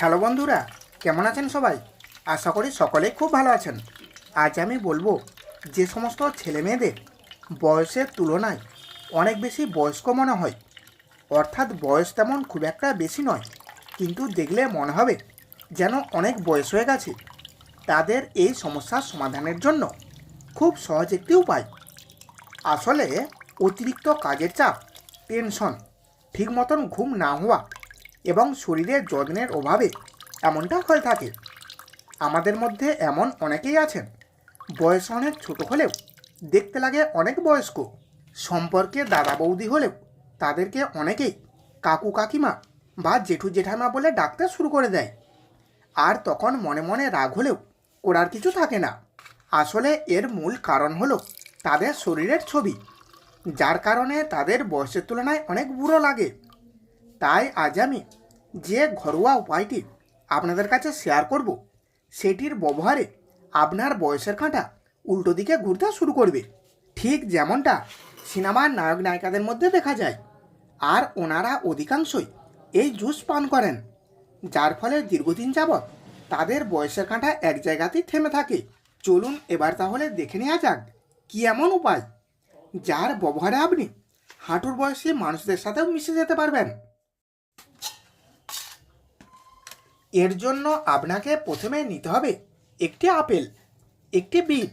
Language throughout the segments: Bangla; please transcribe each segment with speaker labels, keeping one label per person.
Speaker 1: হ্যালো বন্ধুরা, কেমন আছেন সবাই? আশা করি সকলেই খুব ভালো আছেন। আজ আমি বলব, যে সমস্ত ছেলে মেয়েদের বয়সের তুলনায় অনেক বেশি বয়স্ক মনে হয়। অর্থাৎ বয়স তেমন খুব একটা বেশি নয়, কিন্তু দেখলে মনে হবে যেন অনেক বয়স হয়ে গেছে। তাদের এই সমস্যার সমাধানের জন্য খুব সহজ একটি উপায়। আসলে অতিরিক্ত কাজের চাপ, টেনশন ঠিক মতন ঘুম না হওয়া এবং শরীরের যত্নের অভাবে এমনটা হয়ে থাকে। আমাদের মধ্যে এমন অনেকেই আছেন। বয়স অনেক ছোট হলেও দেখতে লাগে অনেক বয়স্ক। সম্পর্কে দাদা বৌদি হলেও তাদেরকে অনেকেই কাকু কাকিমা বা জেঠু জেঠামা বলে ডাকতে শুরু করে দেয়। আর তখন মনে মনে রাগ হলেও করার কিছু থাকে না। আসলে এর মূল কারণ হলো তাদের শরীরের ছবি, যার কারণে তাদের বয়সের তুলনায় অনেক বুড়ো লাগে। তাই আজ আমি যে ঘরোয়া উপায়টি আপনাদের কাছে শেয়ার করব, সেটির ব্যবহারে আপনার বয়সের কাঁটা উল্টো দিকে ঘুরতে শুরু করবে। ঠিক যেমনটা সিনেমার নায়ক নায়িকাদের মধ্যে দেখা যায়, আর ওনারা অধিকাংশই এই জুস পান করেন, যার ফলে দীর্ঘদিন যাবৎ তাদের বয়সের কাঁটা এক জায়গাতেই থেমে থাকে। চলুন এবার তাহলে দেখে নেওয়া যাক কি এমন উপায়, যার ব্যবহারে আপনি হাঁটুর বয়সী মানুষদের সাথেও মিশে যেতে পারবেন। এর জন্য আপনাকে প্রথমে নিতে হবে একটি আপেল, একটি বিট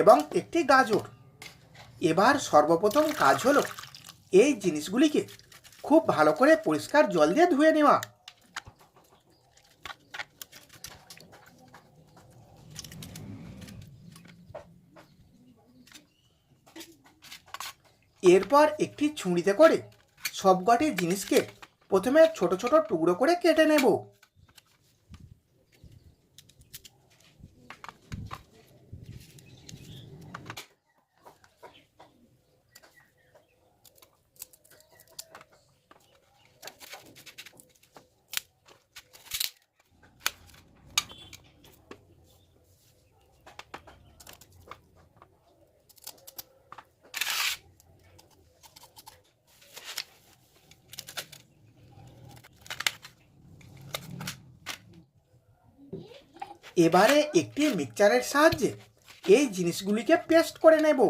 Speaker 1: এবং একটি গাজর। এবার সর্বপ্রথম কাজ হলো এই জিনিসগুলিকে খুব ভালো করে পরিষ্কার জল দিয়ে ধুয়ে নেওয়া। এরপর একটি ছুঁড়িতে করে সবকটি জিনিসকে প্রথমে ছোট ছোট টুকরো করে কেটে নেব। এবারে একটি মিক্সচারের সাহায্যে এই জিনিসগুলিকে পেস্ট করে নেব।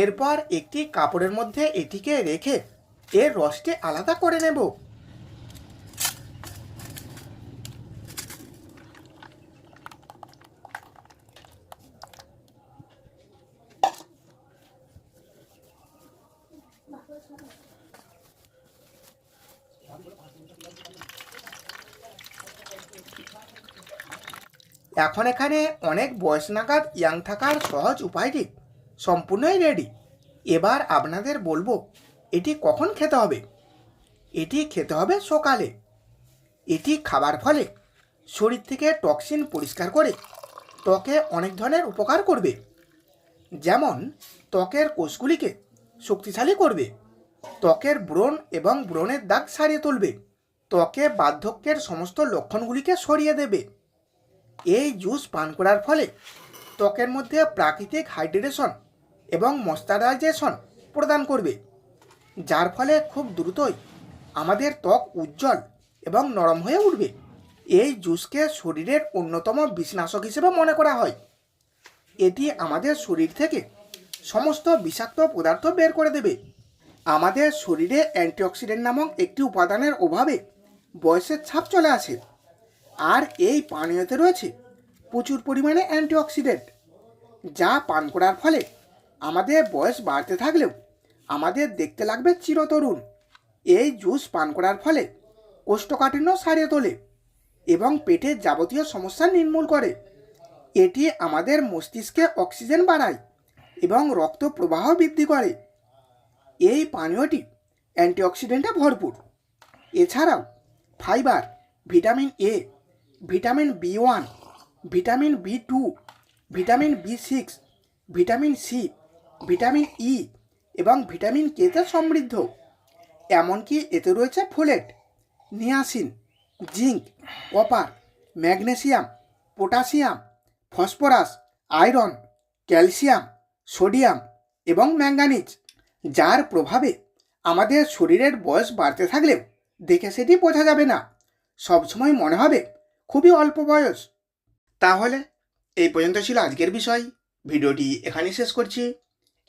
Speaker 1: এরপর একটি কাপড়ের মধ্যে এটিকে রেখে এর রসটি আলাদা করে নেব। এখন এখানে অনেক বয়স নাগাদ ইয়াং থাকার সহজ উপায় উপায়টি সম্পূর্ণই রেডি এবার আপনাদের বলব, এটি কখন খেতে হবে? এটি খেতে হবে সকালে। এটি খাবার ফলে শরীর থেকে টক্সিন পরিষ্কার করে ত্বকে অনেক ধরনের উপকার করবে। যেমন, ত্বকের কোষগুলিকে শক্তিশালী করবে, ত্বকের ব্রণ এবং ব্রণের দাগ সারিয়ে তুলবে, ত্বকে বার্ধক্যের সমস্ত লক্ষণগুলিকে সরিয়ে দেবে। এই জুস পান করার ফলে ত্বকের মধ্যে প্রাকৃতিক হাইড্রেশন এবং ময়শ্চারাইজেশন প্রদান করবে, যার ফলে খুব দ্রুতই আমাদের ত্বক উজ্জ্বল এবং নরম হয়ে উঠবে। এই জুসকে শরীরের অন্যতম বিষনাশক হিসেবে মনে করা হয়। এটি আমাদের শরীর থেকে সমস্ত বিষাক্ত পদার্থ বের করে দেবে। আমাদের শরীরে অ্যান্টিঅক্সিডেন্ট নামক একটি উপাদানের অভাবে বয়সের ছাপ চলে আসে। আর এই পানীয়তে রয়েছে প্রচুর পরিমাণে অ্যান্টিঅক্সিডেন্ট, যা পান করার ফলে আমাদের বয়স বাড়তে থাকলেও আমাদের দেখতে লাগবে চিরতরুণ। এই জুস পান করার ফলে কোষ্ঠকাঠিন্য সারিয়ে তোলে এবং পেটের যাবতীয় সমস্যা নির্মূল করে। এটি আমাদের মস্তিষ্কে অক্সিজেন বাড়ায় এবং রক্ত প্রবাহ বৃদ্ধি করে। এই পানীয়টি অ্যান্টিঅক্সিডেন্টে ভরপুর। এছাড়াও fibre, vitamin A, vitamin B one, vitamin B two, vitamin B six, vitamin C vitamin E এবং ভিটামিন কেতে সমৃদ্ধ। এমনকি এতে রয়েছে folate niacin zinc copper magnesium potassium phosphorus iron calcium sodium এবং ম্যাঙ্গানিজ যার প্রভাবে আমাদের শরীরের বয়স বাড়তে থাকলেও দেখে সেটি বোঝা যাবে না। সবসময় মনে হবে খুবই অল্প বয়স। তাহলে এই পর্যন্ত ছিল আজকের বিষয়। ভিডিওটি এখানেই শেষ করছি।